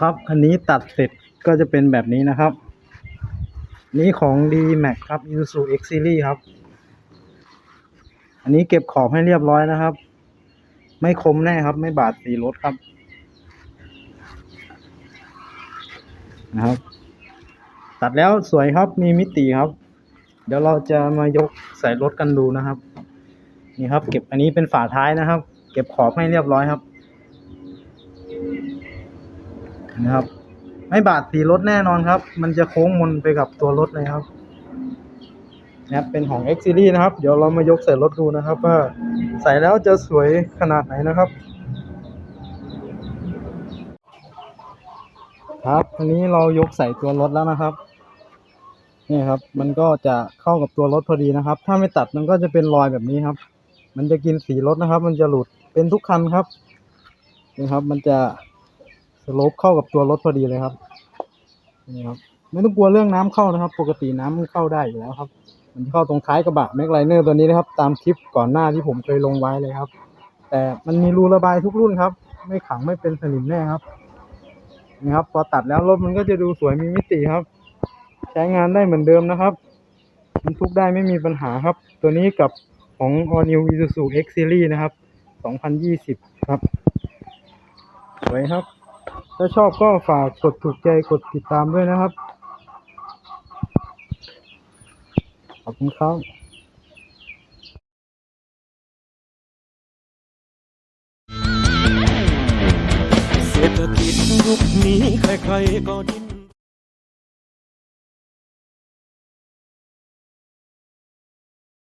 ครับอันนี้ตัดเสร็จก็จะเป็นแบบนี้นะครับ นี่ของ d m a x ครับ Isuzu X Series ครับ อันนี้เก็บขอบให้เรียบร้อยนะครับ ไม่คมแน่ครับ ไม่บาดสีรถครับ นะครับ ตัดแล้วสวยครับมีมิติครับ เดี๋ยวเราจะมายกใส่รถกันดูนะครับ นี่ครับ เก็บอันนี้เป็นฝาท้ายนะครับ เก็บขอบให้เรียบร้อยครับ นะครับ ไม่บาดสีรถแน่นอนครับ มันจะโค้งมนไปกับตัวรถเลยครับนะครับเป็นของ X Series นะครับ เดี๋ยวเรามายกใส่รถดูนะครับ ว่าใส่แล้วจะสวยขนาดไหนนะครับ ครับอันนี้เรายกใส่ตัวรถแล้วนะครับนี่ครับ มันก็จะเข้ากับตัวรถพอดีนะครับ ถ้าไม่ตัดมันก็จะเป็นรอยแบบนี้ครับ มันจะกินสีรถนะครับ มันจะหลุดเป็นทุกคันครับนี่ครับ มันจะ สโลปเข้ากับตัวรถพอดีเลยครับนี่ครับไม่ต้องกลัวเรื่องน้ำเข้านะครับ ปกติน้ำมันเข้าได้อยู่แล้วครับ มันเข้าตรงท้ายกระบะแม็กไลเนอร์ตัวนี้นะครับ ตามคลิปก่อนหน้าที่ผมเคยลงไว้เลยครับ แต่มันมีรูระบายทุกรุ่นครับ ไม่ขังไม่เป็นสนิมแน่ครับนี่ครับ พอตัดแล้วรถมันก็จะดูสวยมีมิติครับ ใช้งานได้เหมือนเดิมนะครับบรรทุกได้ไม่มีปัญหาครับ ตัวนี้กับของ All New Isuzu X Series นะครับ 2020 ครับ สวยครับ ถ้าชอบก็ฝากกดถูกใจกดติดตามด้วยนะครับ ขอบคุณครับเศรษฐกิจยุคนี้ใครๆก็ดิ้น